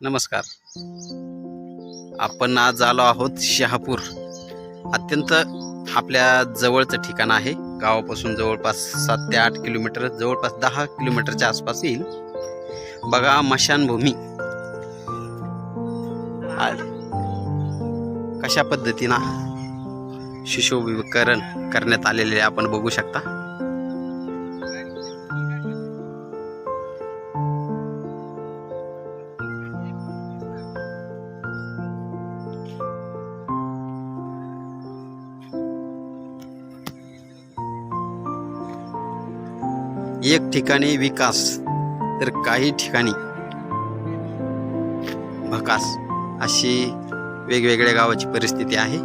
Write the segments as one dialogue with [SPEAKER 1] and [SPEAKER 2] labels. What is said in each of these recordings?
[SPEAKER 1] नमस्कार. आपण आज आलो आहोत शहापूर. अत्यंत आपल्या जवळचं ठिकाण आहे. गावापासून जवळपास सात ते आठ किलोमीटर जवळपास दहा किलोमीटरच्या आसपास येईल. बघा मशानभूमी. कशा पद्धतीनं सुशोभीकरण करण्यात आलेले आपण बघू शकता. एक ठिकाणी विकास तर काही ठिकाणी भकास अशी वेगवेगळ्या गावाची परिस्थिती आहे.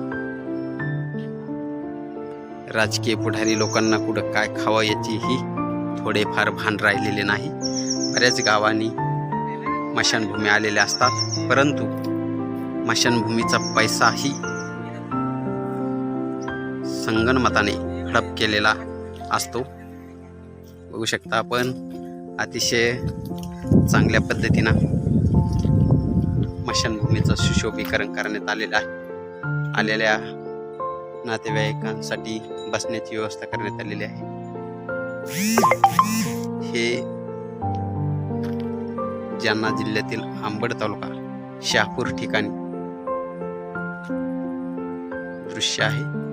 [SPEAKER 1] राजकीय पुढारी लोकांना कुठं काय खावं याचीही थोडेफार भान राहिलेले नाही. बऱ्याच गावांनी मशानभूमी आलेल्या असतात परंतु मशानभूमीचा पैसाही संगणमताने हडप केलेला असतो. बघू शकता आपण. अतिशय चांगल्या पद्धतीनं मशानभूमीचं सुशोभीकरण करण्यात आलेलं आहे. आलेल्या नातेवाईकांसाठी बसण्याची व्यवस्था करण्यात आलेली आहे. हे जालना जिल्ह्यातील आंबड तालुका शहापूर ठिकाणी दृश्य आहे.